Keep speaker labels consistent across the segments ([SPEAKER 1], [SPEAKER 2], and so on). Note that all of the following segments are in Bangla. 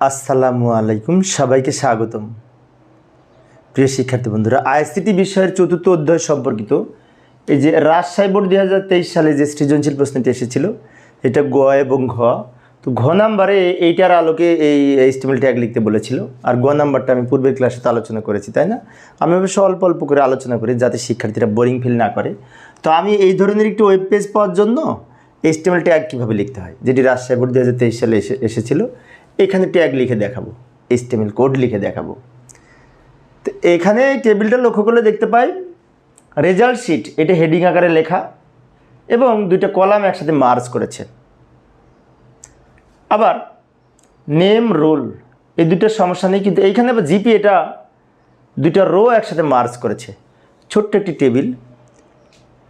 [SPEAKER 1] আসসালামু আলাইকুম, সবাইকে স্বাগতম। প্রিয় শিক্ষার্থী বন্ধুরা আইসিটি বিষয়ের চতুর্থ অধ্যায় সম্পর্কিত এই যে রাজশাহী বোর্ড দুই হাজার তেইশ সালে যে সৃজনশীল প্রশ্নটি এসেছিল, এটা গ এবং ঘ। তো ঘ নাম্বারে এইটার আলোকে এই এস্টিমেল ট্যাগ লিখতে বলেছিল, আর গ নাম্বারটা আমি পূর্বের ক্লাসে তো আলোচনা করেছি, তাই না? আমি অবশ্য অল্প অল্প করে আলোচনা করি যাতে শিক্ষার্থীরা বোরিং ফিল না করে। তো আমি এই ধরনের একটি ওয়েব পেজ পাওয়ার জন্য এস্টিমেল ট্যাগ কীভাবে লিখতে হয়, যেটি রাজশাহী বোর্ড দু হাজার তেইশ সালে এসে, এসেছিল এখানে ট্যাগ লিখে দেখাবো এস্টিমেল কোড লিখে দেখাবো। তো এখানে টেবিলটা লক্ষ্য করলে দেখতে পাই রেজাল্ট শিট এটা হেডিং আকারে লেখা এবং দুইটা কলাম একসাথে মার্জ করেছে। আবার নেম রোল এই দুইটার সমস্যা নেই, কিন্তু এইখানে আবার জিপি এটা দুইটা রো একসাথে মার্জ করেছে। ছোট্ট একটি টেবিল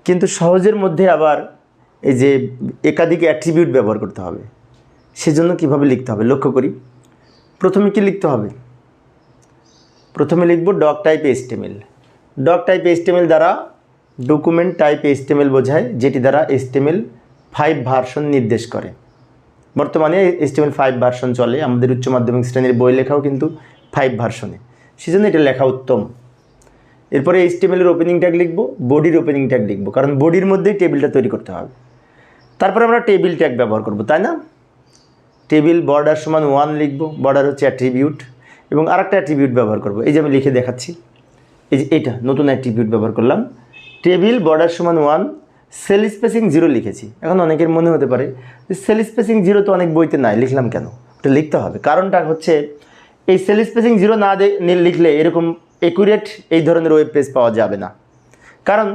[SPEAKER 1] কিন্তু সহজের মধ্যে আবার এই যে একাধিক অ্যাট্রিবিউট ব্যবহার করতে হবে। সেজন্য কীভাবে লিখতে হবে? লক্ষ্য করি। প্রথমে কি লিখতে হবে? প্রথমে লিখব doc type HTML doc type HTML দ্বারা ডকুমেন্ট টাইপ এস্টেমেল বোঝায়, যেটি দ্বারা এস্টেমেল ফাইভ ভার্সন নির্দেশ করে। বর্তমানে এস্টেমেল ফাইভ ভার্সন চলে, আমাদের উচ্চ মাধ্যমিক শ্রেণির বই লেখাও কিন্তু ফাইভ ভার্সনে সেজন্য এটা লেখা উত্তম। এরপরে এইচটিএমএলের ওপেনিং ট্যাগ লিখব বডির ওপেনিং ট্যাগ লিখব, কারণ বডির মধ্যেই টেবিলটা তৈরি করতে হবে। তারপরে আমরা টেবিল ট্যাগ ব্যবহার করব, তাই না? টেবিল বর্ডার সমান ওয়ান লিখব বর্ডার হচ্ছে অ্যাট্রিবিউট এবং আরেকটা অ্যাট্রিবিউট ব্যবহার করব। এই যে আমি লিখে দেখাচ্ছি। এই যে এটা, নতুন অ্যাট্রিবিউট ব্যবহার করলাম। টেবিল বর্ডার সমান ওয়ান সেল স্পেসিং জিরো লিখেছি। এখন অনেকের মনে হতে পারে যে সেল স্পেসিং জিরো তো অনেক বইতে নাই, লিখলাম কেন? ওটা লিখতে হবে। কারণটা হচ্ছে এই সেল স্পেসিং জিরো না লিখলে এরকম একুরেট এই ধরনের ওয়েব পেজ পাওয়া যাবে না। কারণ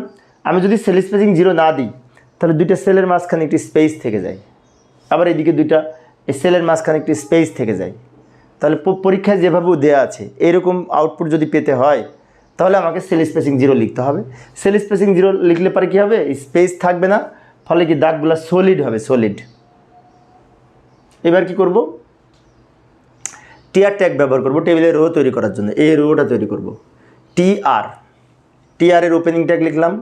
[SPEAKER 1] আমি যদি সেল স্পেসিং জিরো না দিই, তাহলে দুইটা সেলের মাঝখানে একটি স্পেস থেকে যায়। আবার এদিকে দুইটা এই সেলের মাঝখানে একটি স্পেস থেকে যায়। তাহলে পরীক্ষায় যেভাবে দেওয়া আছে, এরকম আউটপুট যদি পেতে হয়, তাহলে আমাকে সেল স্পেসিং জিরো লিখতে হবে। সেল স্পেসিং জিরো লিখলে পরে কী হবে? স্পেস থাকবে না, ফলে কি দাগগুলো সলিড হবে সলিড এবার কি করব? টিআর ট্যাগ ব্যবহার করব টেবিলের রো তৈরি করার জন্য। এই রোটা তৈরি করব। টিআর টিআর এর ওপেনিং ট্যাগ লিখলাম।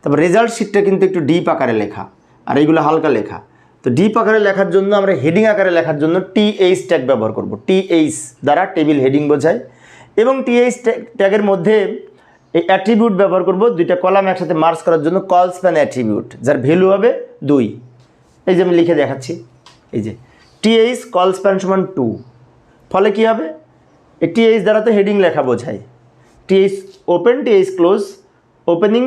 [SPEAKER 1] তারপর রেজাল্ট শিটটা কিন্তু একটু ডিপ আকারে লেখা, আর এইগুলো হালকা লেখা। তো ডিপ আকারে লেখার জন্য আমরা হেডিং আকারে লেখার জন্য টিএইচ ট্যাগ ব্যবহার করব। টিএইচ দ্বারা টেবিল হেডিং বোঝায় এবং টিএইচ ট্যাগের মধ্যে এই অ্যাট্রিবিউট ব্যবহার করব। দুইটা কলাম একসাথে মার্চ করার জন্য কল স্প্যান অ্যাট্রিবিউট যার ভ্যালু হবে দুই। এই যে আমি লিখে দেখাচ্ছি। এই যে টিএইচ কল স্প্যান সমান টু ফলে কী হবে? এই টিএইচ দ্বারা তো হেডিং লেখা বোঝায়। TH open TH close opening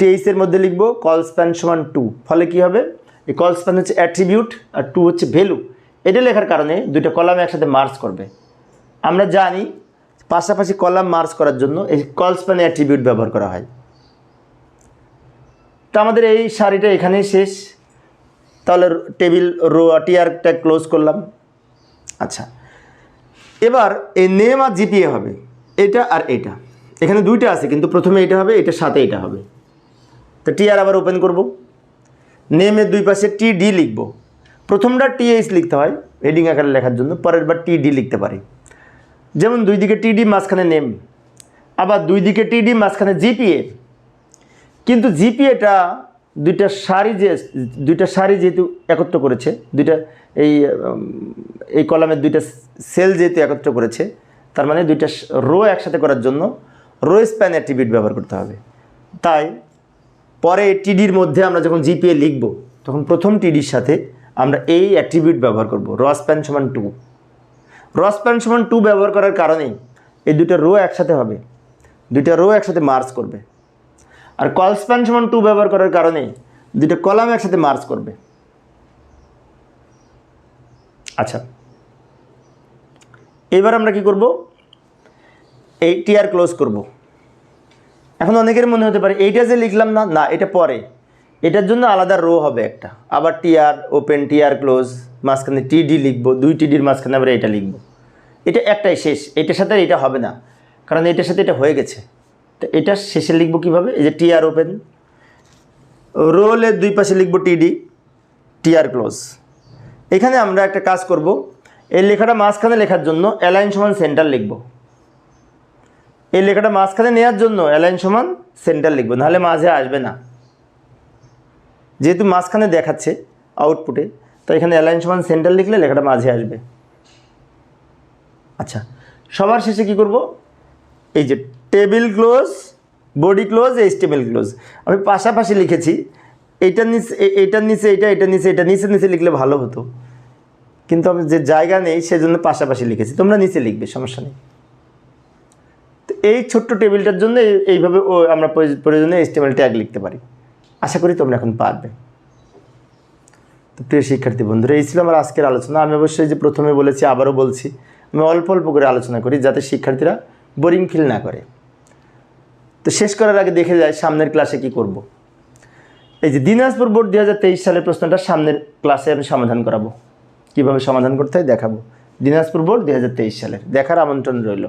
[SPEAKER 1] টিএইচের মধ্যে লিখব কল স্প্যান সমান টু ফলে কী হবে? এই কল হচ্ছে অ্যাট্রিবিউট আর টু হচ্ছে ভ্যালু এটা লেখার কারণে দুইটা কলাম একসাথে মার্চ করবে। আমরা জানি পাশাপাশি কলাম মার্চ করার জন্য এই কল স্প্যান অ্যাট্রিবিউট ব্যবহার করা হয়। তো আমাদের এই শাড়িটা এখানেই শেষ। তাহলে টেবিল রো টিআরটা ক্লোজ করলাম। আচ্ছা। এবার এই নেম আর জিপিএ হবে। এটা আর এটা। এখানে দুইটা আছে, কিন্তু প্রথমে এটা হবে, এটার সাথে এটা হবে। তো টিআর আবার ওপেন করব। নেমের দুই পাশে টি ডি লিখব। প্রথমটা টিএইচ লিখতে হয় হেডিং আকারে লেখার জন্য, পরের বার টি ডি লিখতে পারি। যেমন দুই দিকে টিডি মাঝখানে নেম আবার দুই দিকে টিডি মাঝখানে জিপিএ কিন্তু জিপিএটা দুইটা সারি যে, দুইটা সারি যেহেতু একত্র করেছে, দুইটা এই এই কলামের দুইটা সেল যেহেতু একত্র করেছে, তার মানে দুইটা রো একসাথে করার জন্য রো স্প্যান অ্যাট্রিবিউট ব্যবহার করতে হবে। তাই পরে টিডির মধ্যে আমরা যখন জিপিএ লিখব, তখন প্রথম টিডির সাথে আমরা এই অ্যাট্রিবিউট ব্যবহার করব, রস স্প্যান সমান টু। রস স্প্যান সমান টু ব্যবহার করার কারণেই এই দুইটা রো একসাথে হবে, দুইটা রো একসাথে মার্চ করবে। আর কল স্প্যান সমান টু ব্যবহার করার কারণে দুইটা কলাম একসাথে মার্চ করবে। আচ্ছা এবার আমরা কি করব? এই টিআর ক্লোজ করব। এখন অনেকের মনে হতে পারে, এইটা যে লিখলাম না না, এটা পরে। এটার জন্য আলাদা রো হবে একটা। আবার টিআর ওপেন টিআর ক্লোজ মাঝখানে টিডি লিখব, দুই টিডির মাঝখানে আবার এটা লিখব। এটা একটাই শেষ। এটার সাথে এটা হবে না। কারণ এটার সাথে এটা হয়ে গেছে। তো এটা শেষে লিখব কীভাবে? এই যে টিআর ওপেন রোলের দুই পাশে লিখব টিডি টিআর ক্লোজ এখানে আমরা একটা কাজ করব। এই লেখাটা মাঝখানে লেখার জন্য অ্যালাইন সমান সেন্টার লিখব। এই লেখাটা মাঝখানে নেওয়ার জন্য অ্যালাইন সমান সেন্টার লিখব, নাহলে মাঝে আসবে না। যেহেতু মাঝখানে দেখাচ্ছে আউটপুটে তো এখানে অ্যালাইন সমান সেন্টার লিখলে লেখাটা মাঝে আসবে। আচ্ছা সবার শেষে কি করব? এই যে table close body close H table close আমি পাশাপাশি লিখেছি, এইটার নিচে এইটার নিচে এটা এটার নিচে এটা নিচে নিচে লিখলে ভালো হতো। কিন্তু আমি যে জায়গা নেই, সেজন্য পাশাপাশি লিখেছি। তোমরা নিচে লিখবে, সমস্যা নেই। এই ছোট্ট টেবিলটার জন্য এইভাবে আমরা প্রয়োজ- প্রয়োজনে এইচটিএমএল ট্যাগ লিখতে পারি। আশা করি তোমরা এখন পারবে। তো প্রিয় শিক্ষার্থী বন্ধুরা, এই ছিল আমার আজকের আলোচনা। আমি অবশ্যই যে প্রথমে বলেছি, আবারও বলছি, আমি অল্প অল্প করে আলোচনা করি যাতে শিক্ষার্থীরা বোরিং ফিল না করে। তো শেষ করার আগে দেখে যায় সামনের ক্লাসে কি করব। এই যে দিনাজপুর বোর্ড দু হাজার তেইশ সালের প্রশ্নটা সামনের ক্লাসে আমি সমাধান করাবো। কীভাবে সমাধান করতে হয় দেখাবো। দিনাজপুর বোর্ড দু হাজার তেইশ সালের। দেখার আমন্ত্রণ রইল।